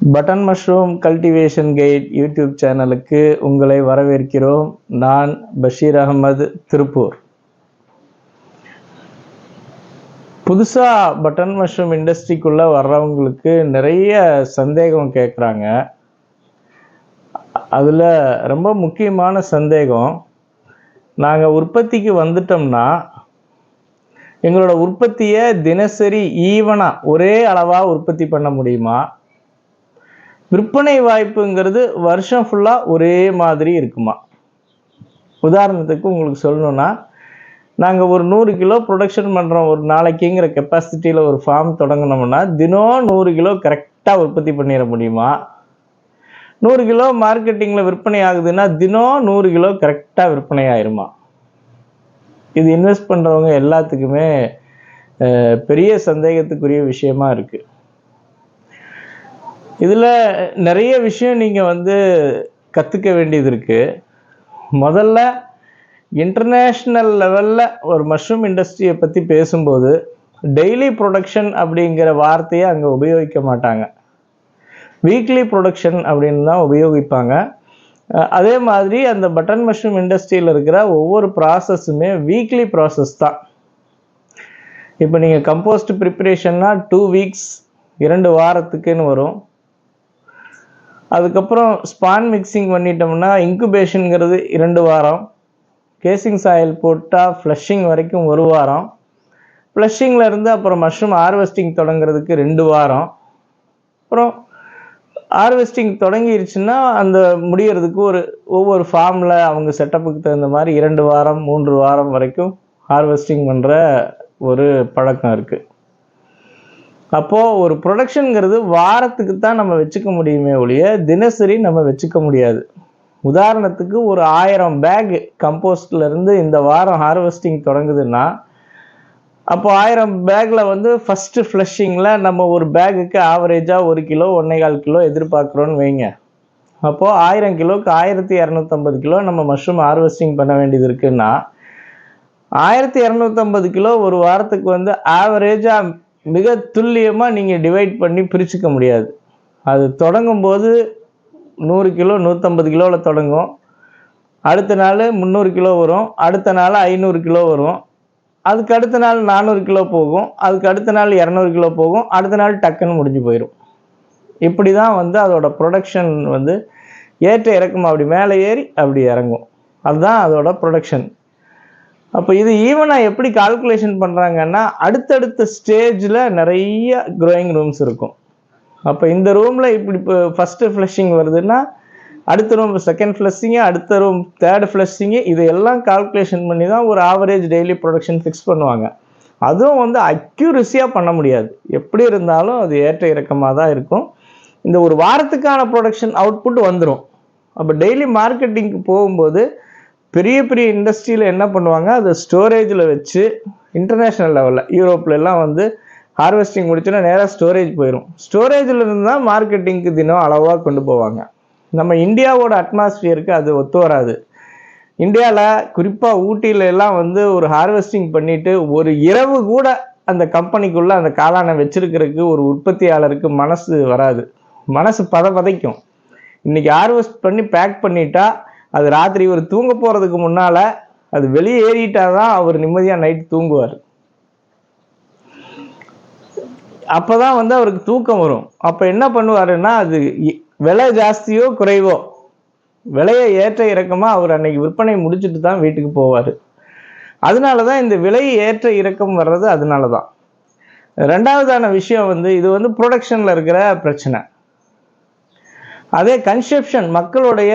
Button mushroom cultivation guide YouTube சேனலுக்கு உங்களை வரவேற்கிறோம். நான் பஷீர் அகமது திருப்பூர். புதுசாக பட்டன் மஷ்ரூம் இண்டஸ்ட்ரிக்குள்ளே வர்றவங்களுக்கு நிறைய சந்தேகம் கேட்குறாங்க அதில் ரொம்ப முக்கியமான சந்தேகம் நாங்கள் உற்பத்திக்கு வந்துட்டோம்னா எங்களோட உற்பத்தியை தினசரி ஈவனாக ஒரே அளவாக உற்பத்தி பண்ண முடியுமா? விற்பனை வாய்ப்புங்கிறது வருஷம் ஃபுல்லாக ஒரே மாதிரி இருக்குமா? உதாரணத்துக்கு உங்களுக்கு சொல்லணும்னா நாங்கள் ஒரு நூறு கிலோ ப்ரொடக்ஷன் பண்ணுறோம் ஒரு நாளைக்குங்கிற கெப்பாசிட்டியில் ஒரு ஃபார்ம் தொடங்கினோம்னா தினம் நூறு கிலோ கரெக்டாக உற்பத்தி பண்ணிட முடியுமா? நூறு கிலோ மார்க்கெட்டிங்கில் விற்பனை ஆகுதுன்னா தினம் நூறு கிலோ கரெக்டாக விற்பனை ஆயிருமா? இது இன்வெஸ்ட் பண்ணுறவங்க எல்லாத்துக்குமே பெரிய சந்தேகத்துக்குரிய விஷயமா இருக்குது இதில் நிறைய விஷயம் நீங்கள் வந்து கற்றுக்க வேண்டியது இருக்குது முதல்ல இன்டர்நேஷ்னல் லெவலில் ஒரு மஷ்ரூம் இண்டஸ்ட்ரியை பற்றி பேசும்போது டெய்லி ப்ரொடக்ஷன் அப்படிங்கிற வார்த்தையை அங்கே உபயோகிக்க மாட்டாங்க. வீக்லி ப்ரொடக்ஷன் அப்படின்னு தான் உபயோகிப்பாங்க. அதே மாதிரி அந்த பட்டன் மஷ்ரூம் இண்டஸ்ட்ரியில் இருக்கிற ஒவ்வொரு ப்ராசஸுமே வீக்லி ப்ராசஸ் தான். இப்போ நீங்கள் கம்போஸ்ட் ப்ரிப்பரேஷன்னா டூ வீக்ஸ் இரண்டு வாரத்துக்குன்னு வரும். அதுக்கப்புறம் ஸ்பான் மிக்சிங் பண்ணிட்டோம்னா இன்குபேஷனுங்கிறது இரண்டு வாரம். கேசிங் சாயில் போட்டால் ஃப்ளஷிங் வரைக்கும் ஒரு வாரம். ஃப்ளஷிங்கில் இருந்து அப்புறம் மஷ்ரூம் ஹார்வெஸ்டிங் தொடங்குறதுக்கு ரெண்டு வாரம். அப்புறம் ஹார்வெஸ்டிங் தொடங்கிருச்சுன்னா அந்த முடியறதுக்கு ஒரு ஒவ்வொரு ஃபார்மில் அவங்க செட்டப்புக்கு தகுந்த மாதிரி இரண்டு வாரம் மூன்று வாரம் வரைக்கும் ஹார்வெஸ்டிங் பண்ணுற ஒரு பழக்கம் இருக்குது அப்போது ஒரு ப்ரொடக்ஷனுங்கிறது வாரத்துக்கு தான் நம்ம வச்சுக்க முடியுமே ஒழிய தினசரி நம்ம வச்சுக்க முடியாது. உதாரணத்துக்கு ஒரு ஆயிரம் பேக் கம்போஸ்ட்லேருந்து இந்த வாரம் ஹார்வெஸ்டிங் தொடங்குதுன்னா அப்போ ஆயிரம் பேக்கில் வந்து ஃபஸ்ட்டு ஃப்ளஷிங்கில் நம்ம ஒரு பேக்குக்கு ஆவரேஜாக ஒரு கிலோ ஒன்றே கால் கிலோ எதிர்பார்க்குறோன்னு வைங்க. அப்போது ஆயிரம் கிலோக்கு ஆயிரத்தி இரநூத்தம்பது கிலோ நம்ம மஷ்ரூம் ஹார்வெஸ்டிங் பண்ண வேண்டியது இருக்குன்னா ஆயிரத்தி இரநூத்தம்பது கிலோ ஒரு வாரத்துக்கு வந்து ஆவரேஜாக மிக துல்லியமாக நீங்கள் டிவைட் பண்ணி பிரிச்சுக்க முடியாது. அது தொடங்கும் போது நூறு கிலோ நூற்றம்பது கிலோவில் தொடங்கும். அடுத்த நாள் முந்நூறு கிலோ வரும். அடுத்த நாள் ஐநூறு கிலோ வரும். அதுக்கு அடுத்த நாள் நானூறு கிலோ போகும். அதுக்கு அடுத்த நாள் இரநூறு கிலோ போகும். அடுத்த நாள் டக்குன்னு முடிஞ்சு போயிடும் இப்படி தான் வந்து அதோட ப்ரொடக்ஷன் வந்து ஏற்ற இறக்கம் அப்படி மேலே ஏறி அப்படி இறங்கும். அதுதான் அதோட ப்ரொடக்ஷன் அப்போ இது ஈவனாக எப்படி கால்குலேஷன் பண்ணுறாங்கன்னா அடுத்தடுத்த ஸ்டேஜில் நிறைய க்ரோயிங் ரூம்ஸ் இருக்கும். அப்போ இந்த ரூமில் இப்படி இப்போ ஃபஸ்ட்டு ஃப்ளஷிங் வருதுன்னா அடுத்த ரூம் செகண்ட் ஃப்ளஷிங்கு அடுத்த ரூம் தேர்ட் ஃப்ளஷிங்கு இதையெல்லாம் கால்குலேஷன் பண்ணி தான் ஒரு ஆவரேஜ் டெய்லி ப்ரொடக்ஷன் ஃபிக்ஸ் பண்ணுவாங்க. அதுவும் வந்து அக்யூரஸியாக பண்ண முடியாது. எப்படி இருந்தாலும் அது ஏற்ற இறக்கமாக தான் இருக்கும். இந்த ஒரு வாரத்துக்கான ப்ரொடக்ஷன் அவுட்புட் வந்துடும் அப்போ டெய்லி மார்க்கெட்டிங்க்கு போகும்போது பெரிய பெரிய இண்டஸ்ட்ரியில் என்ன பண்ணுவாங்க? அதை ஸ்டோரேஜில் வச்சு இன்டர்நேஷ்னல் லெவலில் யூரோப்லெலாம் வந்து ஹார்வெஸ்டிங் முடிச்சோன்னா நேராக ஸ்டோரேஜ் போயிடும் ஸ்டோரேஜில் இருந்து தான் மார்க்கெட்டிங்க்கு தினம் அளவாக கொண்டு போவாங்க. நம்ம இந்தியாவோட அட்மாஸ்பியருக்கு அது ஒத்து வராது. இந்தியாவில் குறிப்பாக ஊட்டியில எல்லாம் வந்து ஒரு ஹார்வெஸ்டிங் பண்ணிட்டு ஒரு இரவு கூட அந்த கம்பெனிக்குள்ளே அந்த காளானை வச்சிருக்கிறதுக்கு ஒரு உற்பத்தியாளருக்கு மனசு வராது. மனசு பத பதைக்கும் இன்னைக்கு ஹார்வெஸ்ட் பண்ணி பேக் பண்ணிட்டா அது ராத்திரி ஒரு தூங்க போகிறதுக்கு முன்னால் அது வெளியே ஏறிட்டா தான் அவர் நிம்மதியாக நைட் தூங்குவார். அப்பதான் வந்து அவருக்கு தூக்கம் வரும். அப்போ என்ன பண்ணுவாருன்னா அது விலை ஜாஸ்தியோ குறைவோ விலையை ஏற்ற இறக்கமாக அவர் அன்னைக்கு விற்பனை முடிச்சுட்டு தான் வீட்டுக்கு போவார். அதனால தான் இந்த விலை ஏற்ற இறக்கம் வர்றது அதனால தான் ரெண்டாவதான விஷயம் வந்து இது வந்து ப்ரொடக்ஷனில் இருக்கிற பிரச்சனை. அதே கன்செப்ஷன் மக்களுடைய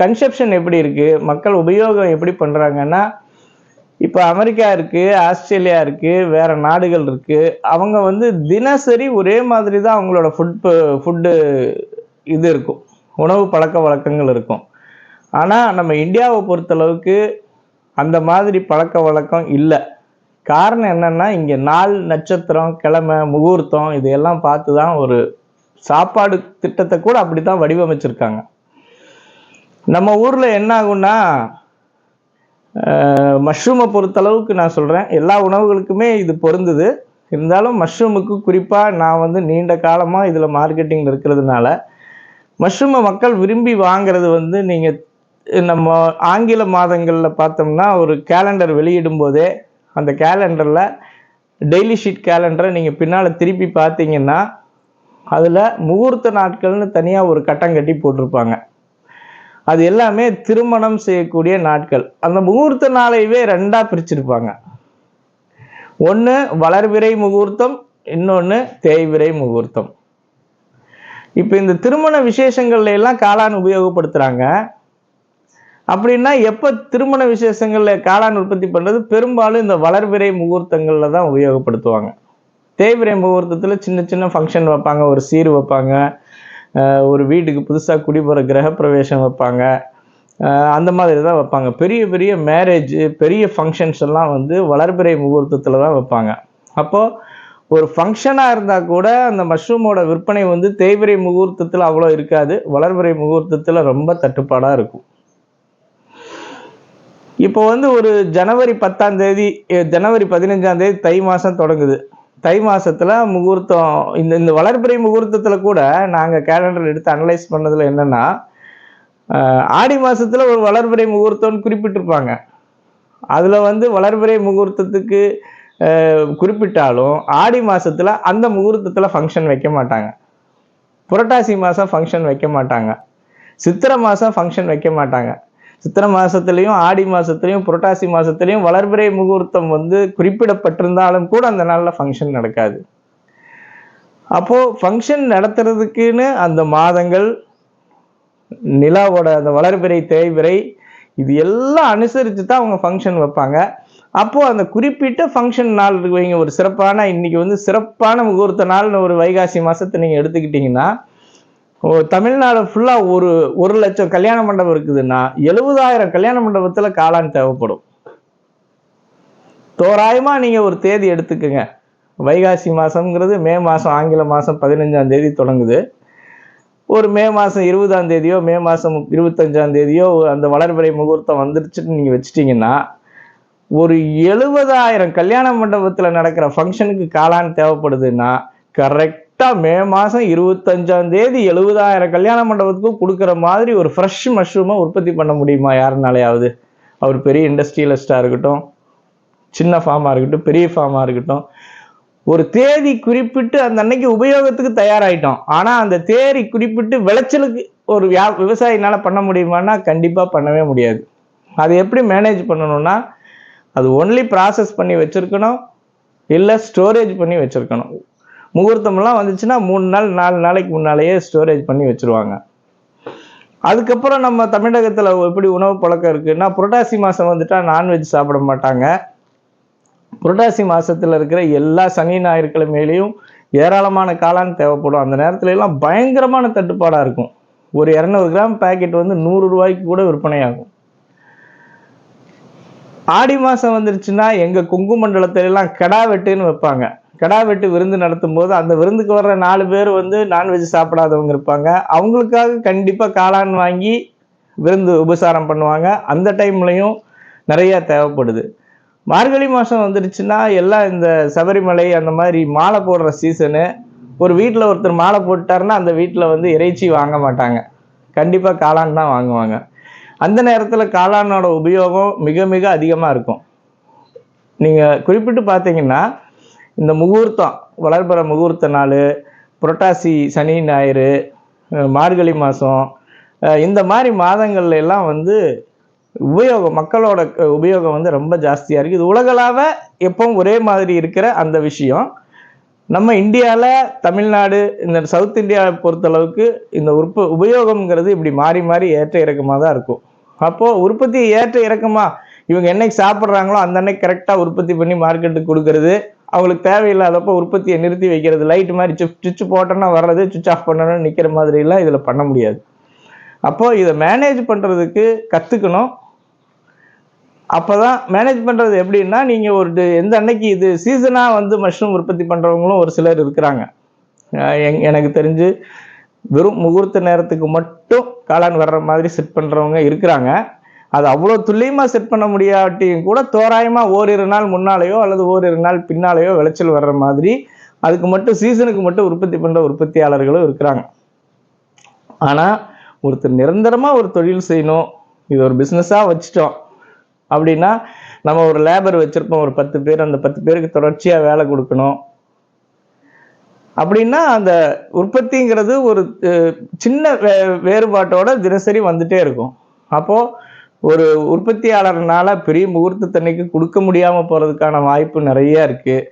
கன்செப்ஷன் எப்படி இருக்குது மக்கள் உபயோகம் எப்படி பண்ணுறாங்கன்னா இப்போ அமெரிக்கா இருக்குது ஆஸ்திரேலியா இருக்குது வேறு நாடுகள் இருக்குது அவங்க வந்து தினசரி ஒரே மாதிரி தான் அவங்களோட ஃபுட் ஃபுட்டு இது இருக்கும். உணவு பழக்க வழக்கங்கள் இருக்கும். ஆனால் நம்ம இந்தியாவை பொறுத்தளவுக்கு அந்த மாதிரி பழக்க வழக்கம் இல்லை. காரணம் என்னென்னா இங்கே நாள் நட்சத்திரம் கிழமை முகூர்த்தம் இதையெல்லாம் பார்த்து தான் ஒரு சாப்பாடு திட்டத்தை கூட அப்படி தான் வடிவமைச்சிருக்காங்க. நம்ம ஊரில் என்ன ஆகும்னா மஷ்ரூமை பொறுத்தளவுக்கு நான் சொல்கிறேன் எல்லா உணவுகளுக்குமே இது பொருந்துது. இருந்தாலும் மஷ்ரூமுக்கு குறிப்பாக நான் வந்து நீண்ட காலமாக இதில் மார்க்கெட்டிங்கில் இருக்கிறதுனால மஷ்ரூமை மக்கள் விரும்பி வாங்குறது வந்து நீங்கள் நம்ம ஆங்கில மாதங்களில் பார்த்தோம்னா ஒரு கேலண்டர் வெளியிடும் போதே அந்த கேலண்டரில் டெய்லி ஷீட் கேலண்டரை நீங்கள் பின்னால் திருப்பி பார்த்தீங்கன்னா அதில் முகூர்த்த நாட்கள்னு தனியாக ஒரு கட்டம் கட்டி போட்டிருப்பாங்க. அது எல்லாமே திருமணம் செய்யக்கூடிய நாட்கள். அந்த முகூர்த்த நாளையவே ரெண்டாக பிரிச்சிருப்பாங்க. ஒன்று வளர்விரை முகூர்த்தம் இன்னொன்று தேய்விரை முகூர்த்தம். இப்போ இந்த திருமண விசேஷங்கள்ல எல்லாம் காளான் உபயோகப்படுத்துகிறாங்க அப்படின்னா எப்போ திருமண விசேஷங்களில் காளான் உற்பத்தி பண்ணுறது பெரும்பாலும் இந்த வளர்விரை முகூர்த்தங்களில் தான் உபயோகப்படுத்துவாங்க. தேய்விரை முகூர்த்தத்தில் சின்ன சின்ன ஃபங்க்ஷன் வைப்பாங்க ஒரு சீர் வைப்பாங்க. ஒரு வீட்டுக்கு புதுசாக குடிபோகிற கிரகப்பிரவேசம் வைப்பாங்க. அந்த மாதிரி தான் வைப்பாங்க. பெரிய பெரிய மேரேஜ் பெரிய ஃபங்க்ஷன்ஸ் எல்லாம் வந்து வளர்பிறை முகூர்த்தத்தில் தான் வைப்பாங்க. அப்போது ஒரு ஃபங்க்ஷனாக இருந்தால் கூட அந்த மஷ்ரூமோட விற்பனை வந்து தேய்பிரை முகூர்த்தத்தில் அவ்வளோ இருக்காது. வளர்பிறை முகூர்த்தத்தில் ரொம்ப தட்டுப்பாடாக இருக்கும். இப்போ வந்து ஒரு ஜனவரி பத்தாம் தேதி ஜனவரி பதினஞ்சாம் தேதி தை மாதம் தொடங்குது. தை மாதத்தில் முகூர்த்தம் இந்த இந்த வளர்பிறை முகூர்த்தத்தில் கூட நாங்கள் கேலண்டர் எடுத்து அனலைஸ் பண்ணதில் என்னன்னா ஆடி மாதத்தில் ஒரு வளர்பிறை முகூர்த்தம்னு குறிப்பிட்டிருப்பாங்க. அதில் வந்து வளர்பிறை முகூர்த்தத்துக்கு குறிப்பிட்டாலும் ஆடி மாதத்தில் அந்த முகூர்த்தத்தில் ஃபங்க்ஷன் வைக்க மாட்டாங்க. புரட்டாசி மாதம் ஃபங்க்ஷன் வைக்க மாட்டாங்க. சித்திரை மாதம் ஃபங்க்ஷன் வைக்க மாட்டாங்க. சித்திரை மாதத்துலேயும் ஆடி மாதத்துலேயும் புரட்டாசி மாதத்துலேயும் வளர்பிறை முகூர்த்தம் வந்து குறிப்பிடப்பட்டிருந்தாலும் கூட அந்த நாளில் ஃபங்க்ஷன் நடக்காது. அப்போது ஃபங்க்ஷன் நடத்துறதுக்குன்னு அந்த மாதங்கள் நிலாவோட அந்த வளர்பிறை தேய்பிறை இது எல்லாம் அனுசரித்து தான் அவங்க ஃபங்க்ஷன் வைப்பாங்க. அப்போது அந்த குறிப்பிட்ட ஃபங்க்ஷன் நாள் இருக்கு வைங்க ஒரு சிறப்பான இன்றைக்கி வந்து சிறப்பான முகூர்த்த நாள்னு ஒரு வைகாசி மாதத்தை நீங்கள் எடுத்துக்கிட்டிங்கன்னா தமிழ்நாடு ஃபுல்லாக ஒரு ஒரு லட்சம் கல்யாண மண்டபம் இருக்குதுன்னா எழுபதாயிரம் கல்யாண மண்டபத்தில் காளான் தேவைப்படும். தோராயமாக நீங்கள் ஒரு தேதி எடுத்துக்கோங்க. வைகாசி மாதங்கிறது மே மாதம் ஆங்கில மாதம் பதினஞ்சாம் தேதி தொடங்குது. ஒரு மே மாதம் இருபதாம் தேதியோ மே மாதம் இருபத்தஞ்சாம் தேதியோ அந்த வளர்பிறை முகூர்த்தம் வந்துருச்சுன்னு நீங்கள் வச்சிட்டிங்கன்னா ஒரு எழுபதாயிரம் கல்யாண மண்டபத்தில் நடக்கிற ஃபங்க்ஷனுக்கு காளான் தேவைப்படுதுன்னா கரெக்ட் மே மாதம் இருபத்தஞ்சாம் தேதி எழுபதாயிரம் கல்யாண மண்டபத்துக்கும் கொடுக்குற மாதிரி ஒரு ஃப்ரெஷ் மஷ்ரூமை உற்பத்தி பண்ண முடியுமா? யாருனாலையாவது? அவர் பெரிய இண்டஸ்ட்ரியலிஸ்டாக இருக்கட்டும் சின்ன ஃபார்மாக இருக்கட்டும் பெரிய ஃபார்மாக இருக்கட்டும். ஒரு தேதி குறிப்பிட்டு அந்த அன்னைக்கு உபயோகத்துக்கு தயாராகிட்டோம் ஆனால் அந்த தேதி குறிப்பிட்டு விளைச்சலுக்கு ஒரு வியா விவசாயினால் பண்ண முடியுமான்னா கண்டிப்பாக பண்ணவே முடியாது. அது எப்படி மேனேஜ் பண்ணணும்னா அது ஒன்லி ப்ராசஸ் பண்ணி வச்சுருக்கணும் இல்லை ஸ்டோரேஜ் பண்ணி வச்சுருக்கணும். முகூர்த்தம்லாம் வந்துச்சுன்னா மூணு நாள் நாலு நாளைக்கு முன்னாலேயே ஸ்டோரேஜ் பண்ணி வச்சிருவாங்க. அதுக்கப்புறம் நம்ம தமிழகத்தில் எப்படி உணவு பழக்கம் இருக்குன்னா புரட்டாசி மாதம் வந்துட்டால் நான்வெஜ் சாப்பிட மாட்டாங்க. புரட்டாசி மாதத்தில் இருக்கிற எல்லா சனி ஞாயிற்றுக்கிழமையிலையும் ஏராளமான காளான் தேவைப்படும். அந்த நேரத்துல எல்லாம் பயங்கரமான தட்டுப்பாடாக இருக்கும். ஒரு இரநூறு கிராம் பேக்கெட் வந்து நூறு ரூபாய்க்கு கூட விற்பனையாகும். ஆடி மாதம் வந்துருச்சுன்னா எங்கள் கொங்கு மண்டலத்துல எல்லாம் கடா வெட்டுன்னு வைப்பாங்க. கிடா வெட்டு விருந்து நடத்தும் போது அந்த விருந்துக்கு வர்ற நாலு பேர் வந்து நான்வெஜ் சாப்பிடாதவங்க இருப்பாங்க. அவங்களுக்காக கண்டிப்பாக காளான் வாங்கி விருந்து உபசாரம் பண்ணுவாங்க. அந்த டைம்லையும் நிறையா தேவைப்படுது. மார்கழி மாதம் வந்துடுச்சுன்னா எல்லாம் இந்த சபரிமலை அந்த மாதிரி மாலை போடுற சீசனு ஒரு வீட்டில் ஒருத்தர் மாலை போட்டாருன்னா அந்த வீட்டில் வந்து இறைச்சி வாங்க மாட்டாங்க. கண்டிப்பாக காளான் தான் வாங்குவாங்க. அந்த நேரத்தில் காளானோட உபயோகம் மிக மிக அதிகமாக இருக்கும். நீங்கள் குறிப்பிட்டு பார்த்தீங்கன்னா இந்த முகூர்த்தம் வளர்பிற முகூர்த்த நாள் புரட்டாசி சனி ஞாயிறு மார்கழி மாதம் இந்த மாதிரி மாதங்கள்ல எல்லாம் வந்து உபயோகம் மக்களோட உபயோகம் வந்து ரொம்ப ஜாஸ்தியாக இருக்குது இது உலகளாவ எப்பவும் ஒரே மாதிரி இருக்கிற அந்த விஷயம். நம்ம இந்தியாவில் தமிழ்நாடு இந்த சவுத் இந்தியாவை பொறுத்தளவுக்கு இந்த உற்ப உபயோகம்ங்கிறது இப்படி மாறி மாறி ஏற்ற இறக்கமாக தான் இருக்கும். அப்போது உற்பத்தி ஏற்ற இறக்கமாக இவங்க என்னைக்கு சாப்பிட்றாங்களோ அந்த அன்னைக்கு கரெக்டாக உற்பத்தி பண்ணி மார்க்கெட்டுக்கு கொடுக்கறது அவங்களுக்கு தேவையில்லாதப்போ உற்பத்தியை நிறுத்தி வைக்கிறது. லைட் மாதிரி சுவிச் சுவிட்ச் போட்டோன்னா வர்றது சுவிச் ஆஃப் பண்ணணும்னு நிற்கிற மாதிரிலாம் இதில் பண்ண முடியாது. அப்போது இதை மேனேஜ் பண்ணுறதுக்கு கற்றுக்கணும் அப்போ தான் மேனேஜ் பண்ணுறது எப்படின்னா நீங்கள் ஒரு எந்த அன்னைக்கு இது சீசனாக வந்து மஷ்ரூம் உற்பத்தி பண்ணுறவங்களும் ஒரு சிலர் இருக்கிறாங்க. எங்- எனக்கு தெரிஞ்சு வெறும் முகூர்த்த நேரத்துக்கு மட்டும் காளான் வர்ற மாதிரி செட் பண்ணுறவங்க இருக்கிறாங்க. அது அவ்வளோ துல்லியமாக செட் பண்ண முடியாட்டியும் கூட தோராயமாக ஓரிரு நாள் முன்னாலேயோ அல்லது ஓரிரு நாள் பின்னாலேயோ விளைச்சல் வர்ற மாதிரி அதுக்கு மட்டும் சீசனுக்கு மட்டும் உற்பத்தி பண்ணுற உற்பத்தியாளர்களும் இருக்கிறாங்க. ஆனால் ஒருத்தர் நிரந்தரமாக ஒரு தொழில் செய்யணும் இது ஒரு பிஸ்னஸாக வச்சுட்டோம் அப்படின்னா நம்ம ஒரு லேபர் வச்சுருப்போம் ஒரு பத்து பேர் அந்த பத்து பேருக்கு தொடர்ச்சியாக வேலை கொடுக்கணும். அப்படின்னா அந்த உற்பத்திங்கிறது ஒரு சின்ன வே வேறுபாட்டோட தினசரி வந்துட்டே இருக்கும். அப்போது ஒரு உற்பத்தியாளர்னால பெரிய முகூர்த்தத்தன்னைக்கு கொடுக்க முடியாமல் போகிறதுக்கான வாய்ப்பு நிறைய இருக்குது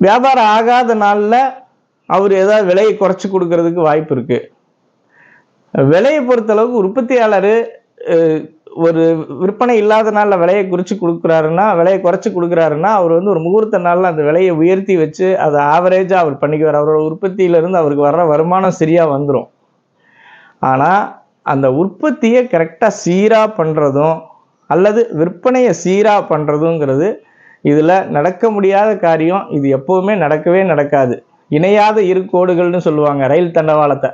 வியாபாரம் ஆகாத நாளில் அவர் ஏதாவது விலையை குறைச்சி கொடுக்கறதுக்கு வாய்ப்பு இருக்குது விலையை பொறுத்தளவுக்கு உற்பத்தியாளர் ஒரு விற்பனை இல்லாத நாளில் விலையை குறித்து கொடுக்குறாருன்னா விலையை குறைச்சி கொடுக்குறாருன்னா அவர் வந்து ஒரு முகூர்த்த நாளில் அந்த விலையை உயர்த்தி வச்சு அதை ஆவரேஜாக அவர் பண்ணிக்குவார். அவரோட உற்பத்தியிலேருந்து அவருக்கு வர்ற வருமானம் சரியாக வந்துடும் ஆனால் அந்த உற்பத்தியை கரெக்டாக சீராக பண்ணுறதும் அல்லது விற்பனையை சீராக பண்ணுறதுங்கிறது இதில் நடக்க முடியாத காரியம். இது எப்போவுமே நடக்கவே நடக்காது. இணையாத இரு கோடுகள்னு சொல்லுவாங்க ரயில் தண்டவாளத்தை.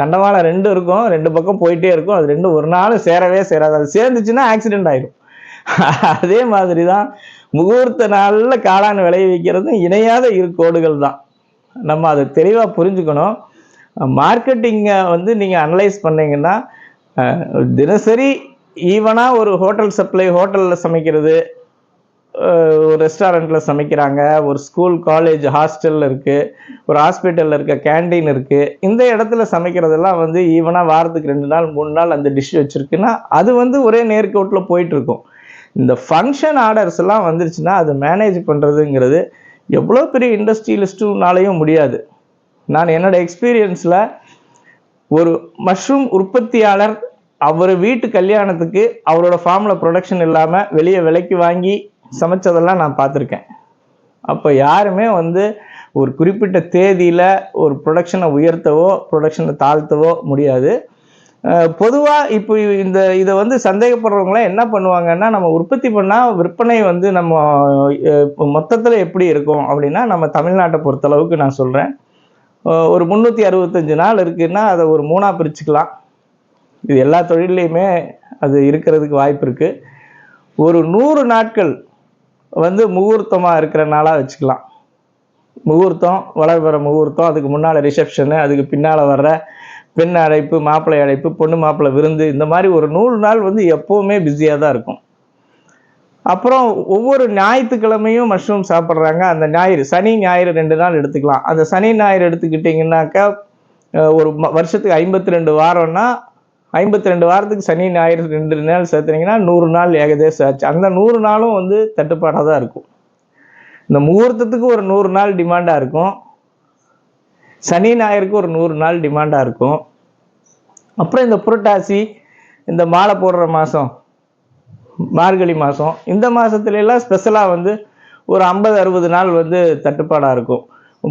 தண்டவாளம் ரெண்டு இருக்கும் ரெண்டு பக்கம் போயிட்டே இருக்கும். அது ரெண்டு ஒரு நாள் சேரவே சேராது. அது சேர்ந்துச்சுன்னா ஆக்சிடெண்ட் ஆயிடும் அதே மாதிரி தான் முகூர்த்த நாளில் காளான் விளைய வைக்கிறதும் இணையாத இரு கோடுகள் தான். நம்ம அதை தெளிவாக புரிஞ்சுக்கணும். மார்க்கெட்டிங்கை வந்து நீங்கள் அனலைஸ் பண்ணீங்கன்னா தினசரி ஈவனாக ஒரு ஹோட்டல் சப்ளை ஹோட்டலில் சமைக்கிறது ஒரு ரெஸ்டாரண்ட்டில் சமைக்கிறாங்க ஒரு ஸ்கூல் காலேஜ் ஹாஸ்டலில் இருக்குது ஒரு ஹாஸ்பிட்டலில் இருக்க கேண்டீன் இருக்குது இந்த இடத்துல சமைக்கிறதெல்லாம் வந்து ஈவனாக வாரத்துக்கு ரெண்டு நாள் மூணு நாள் அந்த டிஷ் வச்சுருக்குன்னா அது வந்து ஒரே நேர்கோட்டில் போயிட்டுருக்கும். இந்த ஃபங்க்ஷன் ஆர்டர்ஸ் எல்லாம் வந்துருச்சுன்னா அதை மேனேஜ் பண்ணுறதுங்கிறது எவ்வளோ பெரிய இண்டஸ்ட்ரியலிஸ்ட்டுனாலையும் முடியாது. நான் என்னோட எக்ஸ்பீரியன்ஸில் ஒரு மஷ்ரூம் உற்பத்தியாளர் அவர் வீட்டு கல்யாணத்துக்கு அவரோட ஃபார்மில் ப்ரொடக்ஷன் இல்லாமல் வெளியே விலைக்கு வாங்கி சமைச்சதெல்லாம் நான் பார்த்துருக்கேன். அப்போ யாருமே வந்து ஒரு குறிப்பிட்ட தேதியில் ஒரு ப்ரொடக்ஷனை உயர்த்தவோ ப்ரொடக்ஷனை தாழ்த்தவோ முடியாது. பொதுவாக இப்போ இந்த இதை வந்து சந்தேகப்படுறவங்களாம் என்ன பண்ணுவாங்கன்னா நம்ம உற்பத்தி பண்ணால் விற்பனை வந்து நம்ம மொத்தத்தில் எப்படி இருக்கும் அப்படின்னா நம்ம தமிழ்நாட்டை பொறுத்தளவுக்கு நான் சொல்கிறேன் ஒரு முந்நூற்றி அறுபத்தஞ்சு நாள் இருக்குன்னா அதை ஒரு மூணாக பிரிச்சுக்கலாம். இது எல்லா தொழில்லையுமே அது இருக்கிறதுக்கு வாய்ப்பு இருக்குது ஒரு நூறு நாட்கள் வந்து முகூர்த்தமாக இருக்கிற நாளாக வச்சுக்கலாம். முகூர்த்தம் வளர்பிற முகூர்த்தம் அதுக்கு முன்னால் ரிசப்ஷனு அதுக்கு பின்னால் வர்ற பெண் அழைப்பு மாப்பிள்ளை அழைப்பு பொண்ணு மாப்பிள்ளை விருந்து இந்த மாதிரி ஒரு நூறு நாள் வந்து எப்போவுமே பிஸியாக தான் இருக்கும். அப்புறம் ஒவ்வொரு ஞாயிற்றுக்கிழமையும் மஷ்ரூம் சாப்பிட்றாங்க. அந்த ஞாயிறு சனி ஞாயிறு ரெண்டு நாள் எடுத்துக்கலாம். அந்த சனி ஞாயிறு எடுத்துக்கிட்டிங்கன்னாக்கா ஒரு வருஷத்துக்கு ஐம்பத்தி ரெண்டு வாரம்னா ஐம்பத்தி ரெண்டு வாரத்துக்கு சனி ஞாயிறு ரெண்டு நாள் சேர்த்துனீங்கன்னா நூறு நாள் ஏகதேசம் ஆச்சு. அந்த நூறு நாளும் வந்து தட்டுப்பாடாக தான் இருக்கும். இந்த முகூர்த்தத்துக்கு ஒரு நூறு நாள் டிமாண்டாக இருக்கும். சனி ஞாயிறுக்கு ஒரு நூறு நாள் டிமாண்டாக இருக்கும். அப்புறம் இந்த புரட்டாசி இந்த மாலை போடுற மாதம் மார்கழி மாதம் இந்த மாதத்துலலாம் எல்லாம் ஸ்பெஷலாக வந்து ஒரு ஐம்பது அறுபது நாள் வந்து தட்டுப்பாடாக இருக்கும்.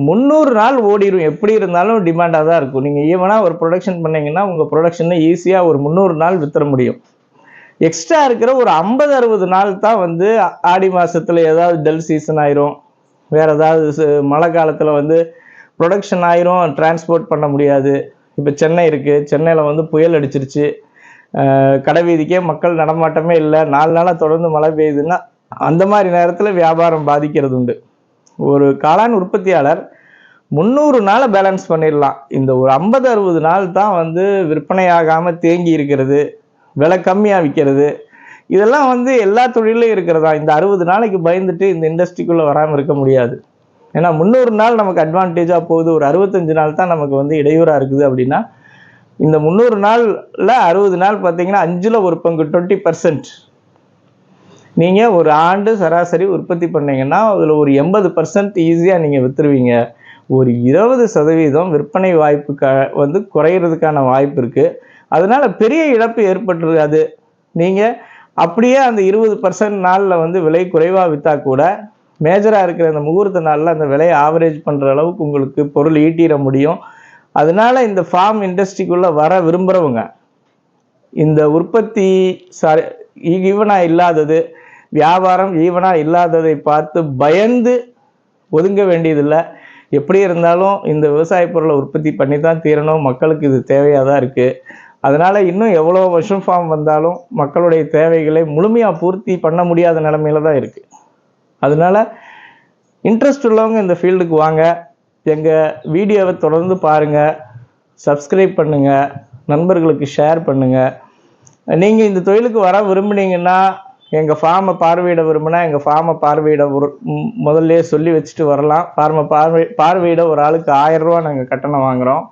முந்நூறு நாள் ஓடிடும் எப்படி இருந்தாலும் டிமாண்டாக தான் இருக்கும். நீங்கள் ஈவனாக ஒரு ப்ரொடக்ஷன் பண்ணிங்கன்னா உங்கள் ப்ரொடக்ஷனை ஈஸியாக ஒரு முந்நூறு நாள் வித்துற முடியும். எக்ஸ்ட்ரா இருக்கிற ஒரு ஐம்பது அறுபது நாள் தான் வந்து ஆடி மாதத்தில் ஏதாவது டல் சீசன் ஆயிரும். வேற ஏதாவது மழை காலத்தில் வந்து ப்ரொடக்ஷன் ஆயிரும். டிரான்ஸ்போர்ட் பண்ண முடியாது. இப்போ சென்னை இருக்குது சென்னையில் வந்து புயல் அடிச்சிருச்சு. கடைவீதிக்கே கடை வீதிக்கே மக்கள் நடமாட்டமே இல்லை. நாலு நாளாக தொடர்ந்து மழை பெய்யுதுன்னா அந்த மாதிரி நேரத்தில் வியாபாரம் பாதிக்கிறது உண்டு ஒரு காளான் உற்பத்தியாளர் முந்நூறு நாளை பேலன்ஸ் பண்ணிடலாம். இந்த ஒரு ஐம்பது அறுபது நாள் தான் வந்து விற்பனையாகாமல் தேங்கி இருக்கிறது விலை கம்மியாக விற்கிறது. இதெல்லாம் வந்து எல்லா தொழிலும் இருக்கிறதா? இந்த அறுபது நாளைக்கு பயந்துட்டு இந்த இண்டஸ்ட்ரிக்குள்ளே வராமல் இருக்க முடியாது. ஏன்னா முந்நூறு நாள் நமக்கு அட்வான்டேஜாக போகுது. ஒரு அறுபத்தஞ்சு நாள் தான் நமக்கு வந்து இடையூறாக இருக்குது அப்படின்னா இந்த முந்நூறு நாளில் அறுபது நாள் பார்த்தீங்கன்னா அஞ்சில் ஒரு பங்கு டுவெண்ட்டி பர்சன்ட் நீங்கள் ஒரு ஆண்டு சராசரி உற்பத்தி பண்ணீங்கன்னா அதில் ஒரு எண்பது பர்சன்ட் ஈஸியாக நீங்கள் விற்றுருவீங்க ஒரு இருபது சதவீதம் விற்பனை வாய்ப்பு க வந்து குறையிறதுக்கான வாய்ப்பு இருக்குது அதனால் பெரிய இழப்பு ஏற்பட்டுருக்காது நீங்கள் அப்படியே அந்த இருபது பர்சன்ட் நாளில் வந்து விலை குறைவாக விற்றா கூட மேஜராக இருக்கிற அந்த முகூர்த்த நாளில் அந்த விலையை ஆவரேஜ் பண்ணுற அளவுக்கு உங்களுக்கு பொருள் ஈட்டிட முடியும். அதனால இந்த ஃபார்ம் இண்டஸ்ட்ரிக்குள்ளே வர விரும்புகிறவங்க இந்த உற்பத்தி சாரி ஈவனாக இல்லாதது வியாபாரம் ஈவனாக இல்லாததை பார்த்து பயந்து ஒதுங்க வேண்டியதில்லை. எப்படி இருந்தாலும் இந்த விவசாய பொருளை உற்பத்தி பண்ணி தான் தீரணும். மக்களுக்கு இது தேவையாக தான் இருக்குது அதனால் இன்னும் எவ்வளோ வருஷம் ஃபார்ம் வந்தாலும் மக்களுடைய தேவைகளை முழுமையாக பூர்த்தி பண்ண முடியாத நிலமையில தான் இருக்குது அதனால இன்ட்ரெஸ்ட் உள்ளவங்க இந்த ஃபீல்டுக்கு வாங்க. எங்கள் வீடியோவை தொடர்ந்து பாருங்கள் சப்ஸ்கிரைப் பண்ணுங்கள் நண்பர்களுக்கு ஷேர் பண்ணுங்கள் நீங்கள் இந்த தொழிலுக்கு வர விரும்புனீங்கன்னா எங்கள் ஃபார்மை பார்வையிட விரும்பினா எங்கள் ஃபார்மை பார்வையிட ஒரு முதல்லையே சொல்லி வச்சுட்டு வரலாம். ஃபார்மை பார்வை பார்வையிட ஒரு ஆளுக்கு ஆயிரரூவா நாங்கள் கட்டணம் வாங்குகிறோம்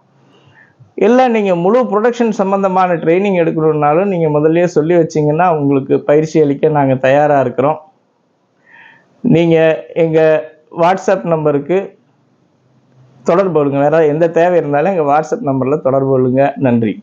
இல்லை நீங்கள் முழு ப்ரொடக்ஷன் சம்மந்தமான ட்ரைனிங் எடுக்கணுன்னாலும் நீங்கள் முதல்ல சொல்லி வச்சிங்கன்னா உங்களுக்கு பயிற்சி அளிக்க நாங்கள் தயாராக இருக்கிறோம். நீங்கள் எங்கள் வாட்ஸ்அப் நம்பருக்கு தொடர்பு கொள்ளுங்கள் வேறு எந்த தேவை இருந்தாலும் எங்கள் வாட்ஸ்அப் நம்பரில் தொடர்பு கொள்ளுங்கள் நன்றி.